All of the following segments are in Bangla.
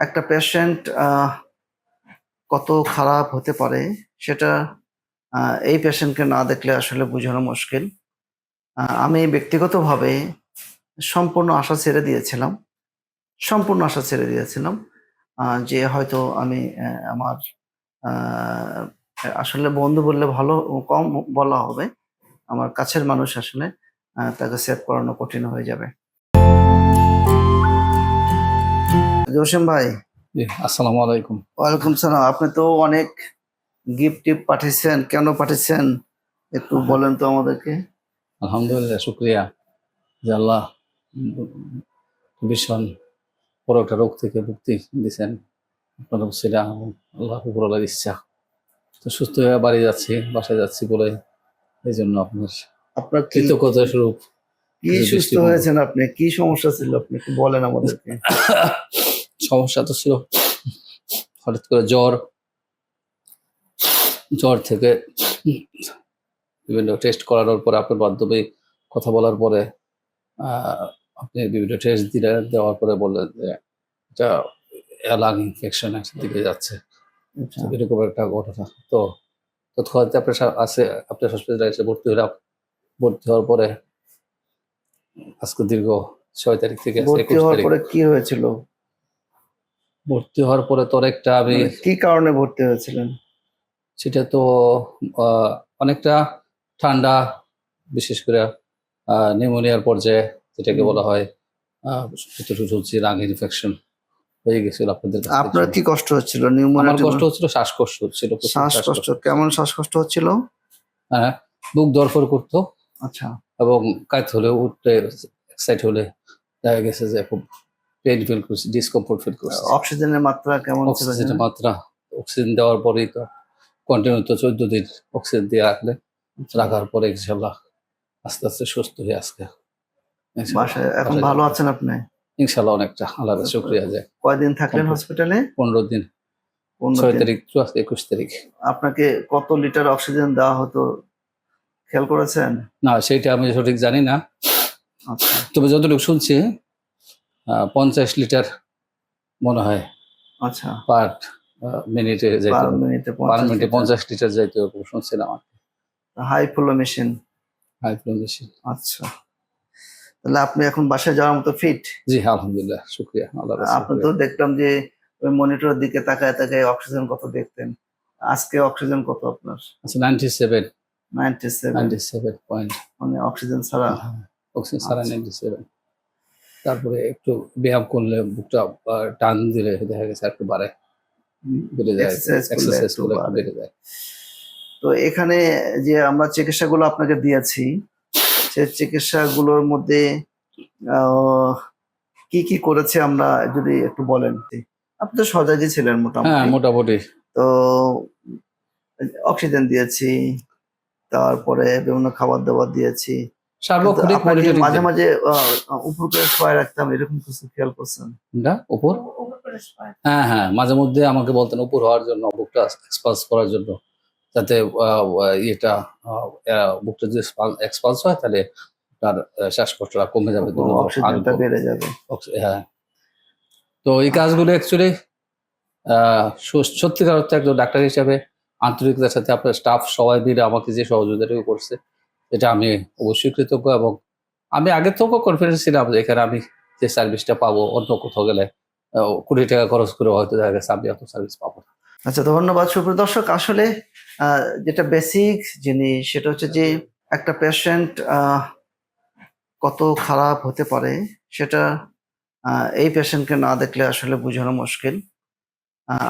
একটা পেশেন্ট কত খারাপ হতে পারে সেটা এই পেশেন্টকে না দেখলে আসলে বোঝানো মুশকিল। আমি ব্যক্তিগতভাবে সম্পূর্ণ আশা ছেড়ে দিয়েছিলাম, সম্পূর্ণ আশা ছেড়ে দিয়েছিলাম যে হয়তো আমি আমার আসলে বন্ধু বললে ভালো কম বলা হবে, আমার কাছের মানুষ আসলে তাকে সেভ করানো কঠিন হয়ে যাবে। জসিম ভাই আসসালামু আলাইকুম। ওয়ালাইকুম সালাম। আপনি তো অনেক গিফট টিপ পাঠিয়েছেন কেন পাঠিয়েছেন? একটু বলেন তো আমাদেরকে। আলহামদুলিল্লাহ শুক্রিয়া। যে আল্লাহ ভীষণ বড় একটা রোগ থেকে মুক্তি দিয়েছেন। আপনার সেটা আল্লাহ উপরওয়ালার ইচ্ছা। তো সুস্থ হয়ে বাড়ি যাচ্ছি বাসায় যাচ্ছি বলে এই জন্য আপনার আপনার কৃতজ্ঞতা স্বরূপ কি সুস্থ হয়েছেন আপনি? কি সমস্যা ছিল আপনি একটু বলেন আমাদেরকে। সমস্যা তো ছিল। হঠাৎ করে জ্বর। জ্বর থেকে বিভিন্ন টেস্ট করানোর পরে আপনার মাধ্যমে কথা বলার পরে আপনি বিভিন্ন টেস্ট দিলে দেওয়ার পরে বললেন যে এটা লাং ইনফেকশন দিকে যাচ্ছে। আচ্ছা, এরকম একটা ঘটনা। তো তৎক্ষণাৎ আপনার আছে আপনার হসপিটালে এসে ভর্তি হলাম। ভর্তি হওয়ার পরে আজকে দীর্ঘ ছয় তারিখ থেকে ভর্তি হওয়ার পরে কি হয়েছিল? ভর্তি হওয়ার পরে তোর একটা আমি মানে কি কারণে ভর্তি হয়েছিলেন? সেটা তো অনেকটা ঠান্ডা বিশেষ করে নিউমোনিয়ার পর্যায়ে যেটাকে বলা হয় ঝুলছি রাং ইনফেকশন হয়ে গেছিল আপনাদের আপনার কি কষ্ট হচ্ছিল? আমার নিউমোনিয়া কষ্ট হচ্ছিল শ্বাসকষ্ট হচ্ছিল শ্বাসকষ্ট। কেমন শ্বাসকষ্ট হচ্ছিল? হ্যাঁ বুক দরফর করতো। আচ্ছা। এবং কাজ হলে উঠতে এক্সাইট হলে দেখা গেছে যে খুব পেন ফিল করছি ডিসকমফোর্ট ফিল করছি। অক্সিজেনের মাত্রা কেমন ছিল অক্সিজেনের মাত্রা অক্সিজেন দেওয়ার পরেই তো কন্টিনিউ তো চোদ্দ দিন অক্সিজেন দিয়ে রাখলে রাখার পরে ইনশাল্লাহ আস্তে আস্তে সুস্থ হয়ে আজকে। এখন ভালো আছেন আপনি? ইনশাল্লাহ অনেকটা আল্লাহ শুক্রিয়া যে কয়দিন থাকলেন হসপিটালে পনেরো দিন। ছয় তারিখ চুয়াত্তর একুশ তারিখ। আপনাকে কত লিটার অক্সিজেন দেওয়া হতো খেয়াল করেছেন? না সেইটা আমি সঠিক জানি না। আচ্ছা। তবে যতটুকু শুনছি পঞ্চাশ লিটার মনে হয় আচ্ছা। পার মিনিটে যাইতে পার মিনিটে পঞ্চাশ লিটার যাইতে শুনছিলাম high flow machine. High flow machine. আচ্ছা। তাহলে আপনি এখন বাসায় যাওয়ার মতো ফিট? জি আলহামদুলিল্লাহ শুক্রিয়া আল্লাহ আপনি তো দেখলাম যে ওই মনিটরের দিকে তাকায় তাকায় অক্সিজেন কত দেখতেন। আজকে অক্সিজেন কত আপনার? আচ্ছা ninety seven ninety seven ninety seven point মানে অক্সিজেন ছাড়া। অক্সিজেন সারা আচ্ছা। নাইনটি সেভেন তারপরে একটু ব্যায়াম করলে বুকটা টান দিলে দেখা গেছে একটু বাড়ে। বেড়ে যায়। এক্সারসাইজ করলে বেড়ে। যায়। তো এখানে যে আমরা চিকিৎসাগুলো আপনাকে দিয়েছি সেই চিকিৎসাগুলোর মধ্যে কি কি করেছে আমরা যদি একটু বলেন? আপনি তো সজাগই ছিলেন হ্যাঁ মোটামুটি মোটামুটি। তো অক্সিজেন দিয়েছি তারপরে বিভিন্ন খাবার দাবার দিয়েছি সার্বক্ষণিক monitoring মাঝে। মাঝে আহ, উপর করে শোয়া রাখতাম এরকম কিছু খেয়াল করছেন কোনটা? উপর? হ্যাঁ হ্যাঁ মাঝে মধ্যে আমাকে বলতেন উপর হওয়ার জন্য বুকটা এক্সপান্স করার জন্য যাতে আহ, বুকটা যদি এক্সপান্স হয় তাহলে তার শ্বাসকষ্টটা কমে যাবে বেড়ে যাবে। হ্যাঁ। তো এই কাজগুলো অ্যাকচুয়ালি সত্যিকার অর্থে একজন ডাক্তার হিসাবে আন্তরিকতার সাথে আপনার স্টাফ সবাই মিলে আমাকে যে সহযোগিতাটুকু করছে এটা আমি অবশ্যই কৃতজ্ঞ এবং আমি আগে থেকেও কনফিডেন্স ছিলাম এখানে আমি যে সার্ভিসটা পাবো, অন্য কোথাও গেলে কোটি টাকা খরচ করে হয়তো দেখা গেছে আমি এত সার্ভিস পাবো না। আচ্ছা ধন্যবাদ। সুপ্রিয় দর্শক, আসলে যেটা বেসিক জিনিস সেটা হচ্ছে যে একটা পেশেন্ট কত খারাপ হতে পারে সেটা এই পেশেন্টকে না দেখলে আসলে বোঝানো মুশকিল।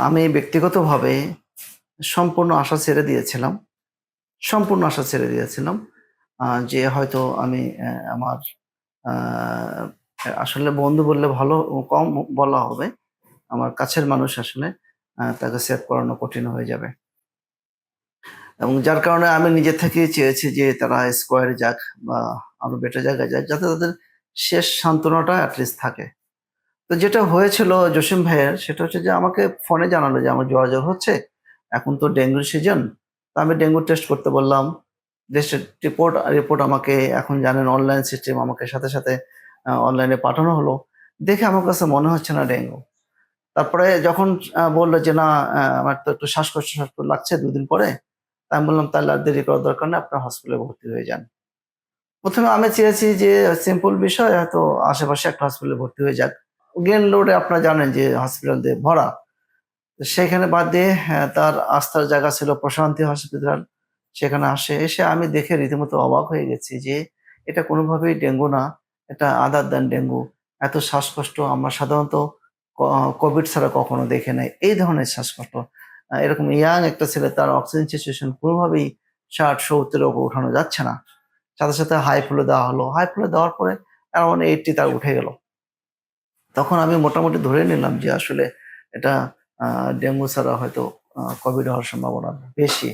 আমি ব্যক্তিগতভাবে সম্পূর্ণ আশা ছেড়ে দিয়েছিলাম। সম্পূর্ণ আশা ছেড়ে দিয়েছিলাম। যে হয়তো আমি আমার আসলে বন্ধু বললে ভালো কম বলা হবে। আমার কাছের মানুষ আসলে তাকে সেভ করানো কঠিন হয়ে যাবে। এবং যার কারণে আমি নিজে থেকেই চেয়েছি যে তারা স্কোয়ারে যাক বা আরও বেটার জায়গায় যাক, যাতে তাদের শেষ সান্ত্বনাটা অ্যাটলিস্ট থাকে। তো যেটা হয়েছিল জসিম ভাইয়ের, সেটা হচ্ছে যে আমাকে ফোনে জানালো যে আমার জ্বর জ্বর হচ্ছে, এখন তো ডেঙ্গুর সিজন তো আমি ডেঙ্গু টেস্ট করতে বললাম। রিপোর্ট রিপোর্ট আমাকে এখন জানেন অনলাইন সিস্টেম আমাকে সাথে সাথে অনলাইনে পাঠানো হলো। দেখে আমার কাছে মনে হচ্ছে না ডেঙ্গু। তারপরে যখন বলল যে না আমার তো একটু শ্বাসকষ্ট শ্বাসকষ্ট লাগছে দুদিন পরে আমি বললাম, তাহলে আর দেরি করার দরকার নেই, আপনার হসপিটালে ভর্তি হয়ে যান। প্রথমে আমি চেয়েছি যে সিম্পল বিষয়, হয়তো আশেপাশে একটা হসপিটালে ভর্তি হয়ে যাক। গেন রোডে আপনারা জানেন যে হসপিটাল দিয়ে ভরা। সেখানে বাদ দিয়ে তার আস্থার জায়গা ছিল প্রশান্তি হসপিটাল সেখানে আসে, এসে আমি দেখে রীতিমতো অবাক হয়ে গেছি যে এটা কোনোভাবেই ডেঙ্গু না, এটা আদার দেন ডেঙ্গু। এত শ্বাসকষ্ট আমরা সাধারণত কোভিড ছাড়া কখনো দেখে নাই। এই ধরনের শ্বাসকষ্ট। এরকম ইয়াং একটা ছেলে তার অক্সিজেন সিচুয়েশন কোনোভাবেই ষাট, সত্তরের ওপর উঠানো যাচ্ছে না। সাথে সাথে হাই ফ্লো দেওয়া হলো। হাই ফ্লো দেওয়ার পরে অ্যারাউন্ড এইটটি তার উঠে গেল। তখন আমি মোটামুটি ধরে নিলাম যে আসলে এটা ডেঙ্গু ছাড়া হয়তো কোভিড হওয়ার সম্ভাবনা বেশি।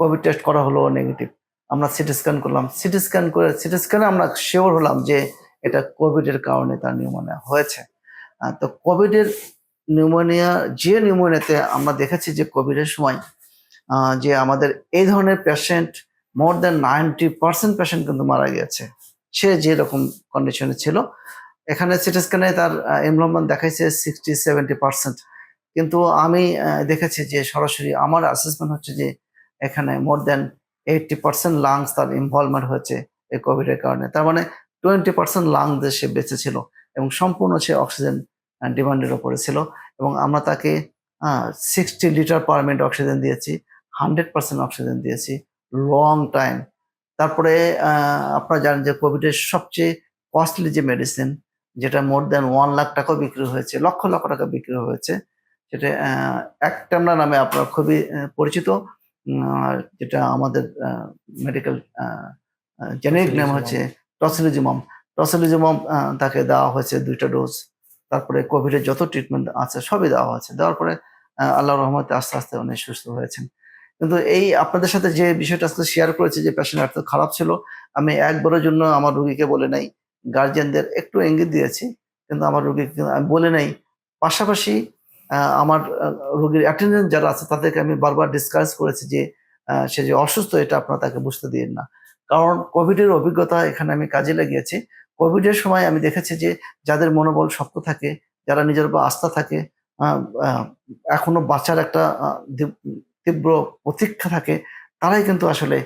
কোভিড টেস্ট করা হলো নেগেটিভ আমরা সিটি স্ক্যান করলাম। সিটি স্ক্যান করে সিটি স্ক্যানে আমরা শিওর হলাম যে এটা কোভিডের কারণে তার নিউমোনিয়া হয়েছে। তো কোভিডের নিউমোনিয়া যে নিউমোনিয়াতে আমরা দেখেছি যে কোভিডের সময় যে আমাদের এই ধরনের patient more than ninety percent patient কিন্তু মারা গেছে। সে যেরকম কন্ডিশনে ছিল। এখানে সিটি স্ক্যানে তার এমপ্লয়মেন্ট দেখাইছে সিক্সটি সেভেন্টি পার্সেন্ট কিন্তু আমি দেখেছি যে সরাসরি আমার অ্যাসেসমেন্ট হচ্ছে যে এখানে more than eighty percent lungs তার ইনভলভমেন্ট হয়েছে এই কোভিডের কারণে। তার মানে টোয়েন্টি পার্সেন্ট লাংস সে বেঁচে ছিল এবং সম্পূর্ণ সে অক্সিজেন ডিমান্ডের ওপরে ছিল এবং আমরা তাকে sixty litre per minute oxygen দিয়েছি হান্ড্রেড পার্সেন্ট অক্সিজেন দিয়েছি লং টাইম তারপরে আপনারা জানেন যে কোভিডের সবচেয়ে কস্টলি যে মেডিসিন যেটা মোর দেন ওয়ান লাখ টাকাও বিক্রি হয়েছে, লক্ষ লক্ষ টাকা বিক্রি হয়েছে, সেটা একটামরা নামে আপনার খুবই পরিচিত। যেটা আমাদের মেডিকেল জেনেরিক নেম হচ্ছে টসিলিজিমাম টসিলিজিমাম তাকে দেওয়া হয়েছে দুইটা ডোজ তারপরে কোভিডের যত ট্রিটমেন্ট আছে সবই দেওয়া হয়েছে। দেওয়ার পরে আল্লাহ রহমতে আস্তে আস্তে উনি সুস্থ হয়েছেন। কিন্তু এই আপনাদের সাথে যে বিষয়টা আজকে শেয়ার করেছি যে পেশেন্ট এত খারাপ ছিল আমি একবারের জন্য আমার রুগীকে বলে নাই। গার্জিয়ানদের একটু ইঙ্গিত দিয়েছি কিন্তু আমার রুগীকে আমি বলে নাই। পাশাপাশি আমার রুগীর অ্যাটেন্ডেন্ট যারা আছে, তাদেরকে আমি বারবার ডিসকাস করেছি যে সে যে অসুস্থ, এটা আপনারা তাকে বুঝতে দিন না। কারণ কোভিডের অভিজ্ঞতা এখানে আমি কাজে লাগিয়েছি। কোভিডের সময় আমি দেখেছি যে, যাদের মনোবল শক্ত থাকে, যারা নিজের উপর আস্থা থাকে এখনও বাঁচার একটা তীব্র প্রতীক্ষা থাকে, তারাই কিন্তু আসলে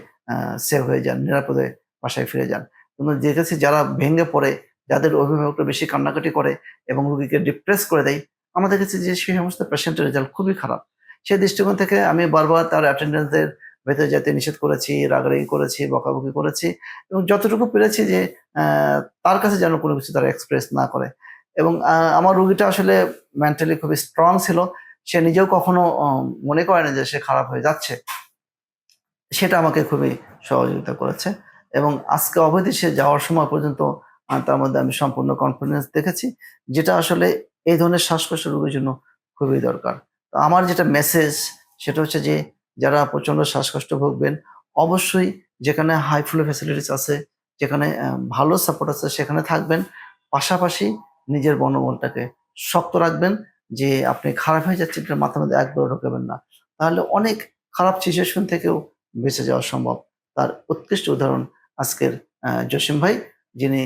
সেভ হয়ে যান, নিরাপদে বাসায় ফিরে যান। কিন্তু দেখেছি যারা ভেঙে পড়ে, যাদের অভিভাবকরা বেশি কান্নাকাটি করে এবং রোগীকে ডিপ্রেস করে দেয় আমরা দেখেছি যে সেই সমস্ত পেশেন্টের রেজাল্ট খুবই খারাপ। সেই দৃষ্টিকোণ থেকে আমি বারবার তার অ্যাটেন্ডেন্সের ভেতরে যেতে নিষেধ করেছি, রাগারাগি করেছি, বকাবকি করেছি এবং যতটুকু পেরেছি যে তার কাছে যেন কোনো কিছু তারা এক্সপ্রেস না করে। এবং আমার রুগীটা আসলে মেন্টালি খুবই স্ট্রং ছিল। সে নিজেও কখনো মনে করে না যে সে খারাপ হয়ে যাচ্ছে। সেটা আমাকে খুবই সহযোগিতা করেছে এবং আজকে অবধি সে যাওয়ার সময় পর্যন্ত তার মধ্যে আমি সম্পূর্ণ কনফিডেন্স দেখেছি। যেটা আসলে এই ধরনের শ্বাসকষ্ট রোগের জন্য খুবই দরকার। তো আমার যেটা মেসেজ সেটা হচ্ছে যে, যারা প্রচণ্ড শ্বাসকষ্ট ভুগবেন, অবশ্যই যেখানে হাই ফ্লো ফ্যাসিলিটিস আছে, যেখানে ভালো সাপোর্ট আছে, সেখানে থাকবেন। পাশাপাশি নিজের মনোবলটাকে শক্ত রাখবেন যে, আপনি খারাপ হয়ে যাচ্ছে এটা মাথার মধ্যে একবার ঢোকাবেন না। তাহলে অনেক খারাপ সিচুয়েশন থেকেও বেঁচে যাওয়া সম্ভব। তার উৎকৃষ্ট উদাহরণ আজকের জসিম ভাই, যিনি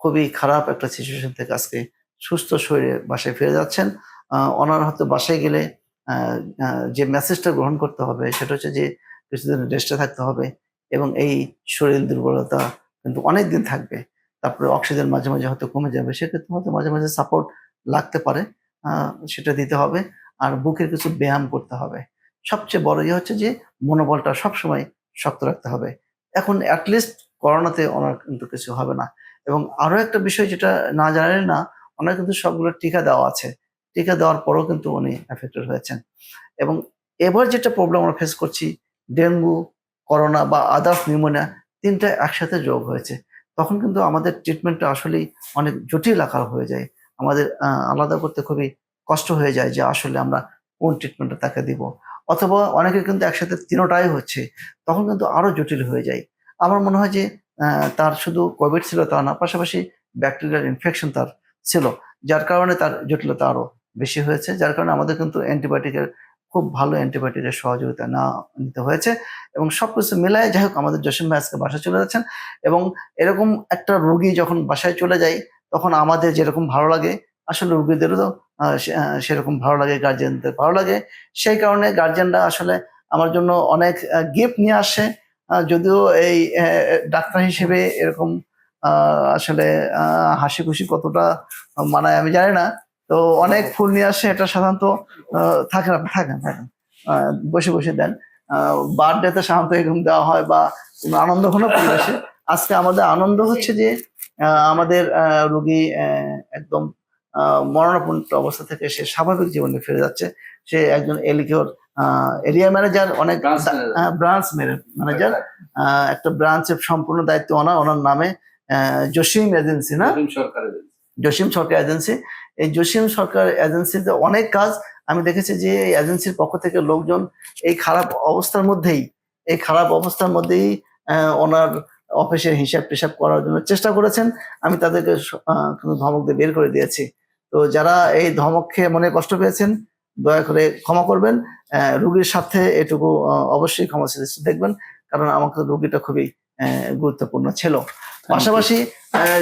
খুবই খারাপ একটা সিচুয়েশন থেকে আজকে সুস্থ শরীরে বাসায় ফিরে যাচ্ছেন ওনার হয়তো বাসায় গেলে যে মেসেজটা গ্রহণ করতে হবে সেটা হচ্ছে যে কিছুদিন রেস্টে থাকতে হবে এবং এই শরীর দুর্বলতা কিন্তু অনেক দিন থাকবে। তারপরে অক্সিজেন মাঝে মাঝে হয়তো কমে যাবে, সেক্ষেত্রে হয়তো মাঝে মাঝে সাপোর্ট লাগতে পারে সেটা দিতে হবে। আর বুকের কিছু ব্যায়াম করতে হবে। সবচেয়ে বড় ইয়ে হচ্ছে যে মনোবলটা সবসময় শক্ত রাখতে হবে। এখন অ্যাটলিস্ট করোনাতে ওনার কিন্তু কিছু হবে না। এবং আরও একটা বিষয় যেটা না জানেন না ওনার কিন্তু সবগুলো টিকা দেওয়া আছে। টিকা দেওয়ার পরও কিন্তু উনি এফেক্টেড হয়েছেন। এবং এবার যেটা প্রবলেম আমরা ফেস করছি, ডেঙ্গু, করোনা বা আদার্স নিউমোনিয়া তিনটা একসাথে যোগ হয়েছে। তখন কিন্তু আমাদের ট্রিটমেন্টটা আসলেই অনেক জটিল আকার হয়ে যায়। আমাদের আলাদা করতে খুবই কষ্ট হয়ে যায় যে আসলে আমরা কোন ট্রিটমেন্টটা তাকে দিব। অথবা অনেকে কিন্তু একসাথে তিনোটাই হচ্ছে, তখন কিন্তু আরও জটিল হয়ে যায়। আমার মনে হয় যে তার শুধু কোভিড ছিল তা না, পাশাপাশি ব্যাকটেরিয়াল ইনফেকশন তার ছিল, যার কারণে তার জটিলতা আরও বেশি হয়েছে, যার কারণে আমাদের কিন্তু অ্যান্টিবায়োটিকের খুব ভালো অ্যান্টিবায়োটিকের সহযোগিতা না নিতে হয়েছে এবং সবকিছু মিলায় যাই হোক, আমাদের জসিম ভাই আজকে বাসায় চলে যাচ্ছেন এবং এরকম একটা রোগী যখন বাসায় চলে যায় তখন আমাদের যেরকম ভালো লাগে, আসলে রোগীদেরও তো সেরকম ভালো লাগে গার্জেনদের ভালো লাগে। সেই কারণে গার্জেনরা আসলে আমার জন্য অনেক গিফট নিয়ে আসে যদিও এই ডাক্তার হিসেবে এরকম আসলে আহ, হাসি খুশি কতটা মানায় আমি জানি না। তো অনেক ফুল নিয়ে আসে এটা সাধারণত থাকেন আপনি থাকেন থাকেন বসে বসে দেন। বার্থডেতে সাধারণত এরকম দেওয়া হয় বা কোনো আনন্দ ঘন পরিবেশে। আজকে আমাদের আনন্দ হচ্ছে যে আমাদের রোগী আহ, একদম মরণাপন্ন অবস্থা থেকে সে স্বাভাবিক জীবনে ফিরে যাচ্ছে। সে একজন এলিকিওর এরিয়া ম্যানেজার অনেক. ব্রাঞ্চ ম্যানেজার একটা ব্রাঞ্চের সম্পূর্ণ দায়িত্ব ওনার ওনার নামে। জসিম এজেন্সি না? জসিম সরকার এজেন্সি। এই জসিম সরকার এজেন্সিতে অনেক কাজ আমি দেখেছি যে এই এজেন্সির পক্ষ থেকে লোকজন এই খারাপ অবস্থার মধ্যেই এই খারাপ অবস্থার মধ্যেই ওনার অফিসের হিসাব টিসাব করার জন্য চেষ্টা করেছেন। আমি তাদেরকে ধমক দিয়ে বের করে দিয়েছি। তো যারা এই ধমক খেয়ে মনে কষ্ট পেয়েছেন দয়া করে ক্ষমা করবেন। রুগীর সাথে এটুকু অবশ্যই ক্ষমা দেখবেন কারণ আমাকে রুগীটা খুবই গুরুত্বপূর্ণ ছিল। পাশাপাশি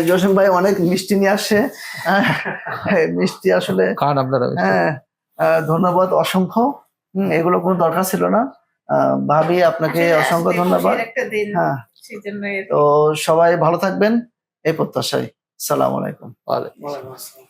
জসিম ভাই অনেক মিষ্টি নিয়ে আসছে। মিষ্টি আসলে খান আপনারা হ্যাঁ আহ, ধন্যবাদ অসংখ্য। এগুলো কোনো দরকার ছিল না। আহ, ভাবি আপনাকে অসংখ্য ধন্যবাদ। খুশির একটা দিন হ্যাঁ। তো সবাই ভালো থাকবেন। এই প্রত্যাশায়। সালাম আলাইকুম। ওয়ালাইকুম আসসালাম।